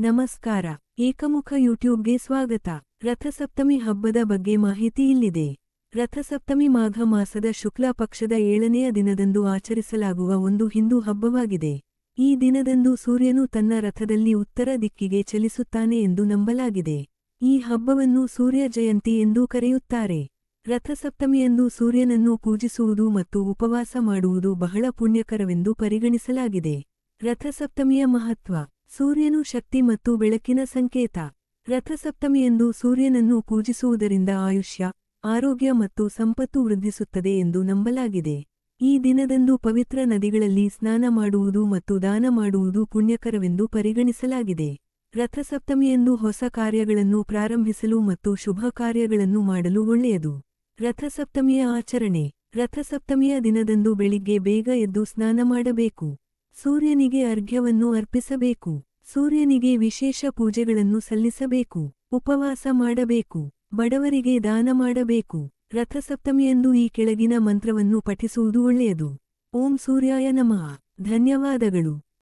ನಮಸ್ಕಾರ. ಏಕಮುಖ ಯೂಟ್ಯೂಬ್ಗೆ ಸ್ವಾಗತ. ರಥಸಪ್ತಮಿ ಹಬ್ಬದ ಬಗ್ಗೆ ಮಾಹಿತಿ ಇಲ್ಲಿದೆ. ರಥಸಪ್ತಮಿ ಮಾಘ ಮಾಸದ ಶುಕ್ಲ ಪಕ್ಷದ ಏಳನೆಯ ದಿನದಂದು ಆಚರಿಸಲಾಗುವ ಒಂದು ಹಿಂದೂ ಹಬ್ಬವಾಗಿದೆ. ಈ ದಿನದಂದು ಸೂರ್ಯನು ತನ್ನ ರಥದಲ್ಲಿ ಉತ್ತರ ದಿಕ್ಕಿಗೆ ಚಲಿಸುತ್ತಾನೆ ಎಂದು ನಂಬಲಾಗಿದೆ. ಈ ಹಬ್ಬವನ್ನು ಸೂರ್ಯ ಜಯಂತಿ ಎಂದೂ ಕರೆಯುತ್ತಾರೆ. ರಥಸಪ್ತಮಿಯಂದು ಸೂರ್ಯನನ್ನು ಪೂಜಿಸುವುದು ಮತ್ತು ಉಪವಾಸ ಮಾಡುವುದು ಬಹಳ ಪುಣ್ಯಕರವೆಂದು ಪರಿಗಣಿಸಲಾಗಿದೆ. ರಥಸಪ್ತಮಿಯ ಮಹತ್ವ. ಸೂರ್ಯನು ಶಕ್ತಿ ಮತ್ತು ಬೆಳಕಿನ ಸಂಕೇತ. ರಥಸಪ್ತಮಿಯಂದು ಸೂರ್ಯನನ್ನು ಪೂಜಿಸುವುದರಿಂದ ಆಯುಷ್ಯ, ಆರೋಗ್ಯ ಮತ್ತು ಸಂಪತ್ತು ವೃದ್ಧಿಸುತ್ತದೆ ಎಂದು ನಂಬಲಾಗಿದೆ. ಈ ದಿನದಂದು ಪವಿತ್ರ ನದಿಗಳಲ್ಲಿ ಸ್ನಾನ ಮಾಡುವುದು ಮತ್ತು ದಾನ ಮಾಡುವುದು ಪುಣ್ಯಕರವೆಂದು ಪರಿಗಣಿಸಲಾಗಿದೆ. ರಥಸಪ್ತಮಿಯಂದು ಹೊಸ ಕಾರ್ಯಗಳನ್ನು ಪ್ರಾರಂಭಿಸಲು ಮತ್ತು ಶುಭ ಕಾರ್ಯಗಳನ್ನು ಮಾಡಲು ಒಳ್ಳೆಯದು. ರಥಸಪ್ತಮಿಯ ಆಚರಣೆ. ರಥಸಪ್ತಮಿಯ ದಿನದಂದು ಬೆಳಿಗ್ಗೆ ಬೇಗ ಎದ್ದು ಸ್ನಾನ ಮಾಡಬೇಕು. ಸೂರ್ಯನಿಗೆ ಅರ್ಘ್ಯವನ್ನು ಅರ್ಪಿಸಬೇಕು. ಸೂರ್ಯನಿಗೆ ವಿಶೇಷ ಪೂಜೆಗಳನ್ನು ಸಲ್ಲಿಸಬೇಕು. ಉಪವಾಸ ಮಾಡಬೇಕು. ಬಡವರಿಗೆ ದಾನ ಮಾಡಬೇಕು. ರಥಸಪ್ತಮಿಯಂದು ಈ ಕೆಳಗಿನ ಮಂತ್ರವನ್ನು ಪಠಿಸುವುದು ಒಳ್ಳೆಯದು. ಓಂ ಸೂರ್ಯಾಯ ನಮಃ. ಧನ್ಯವಾದಗಳು.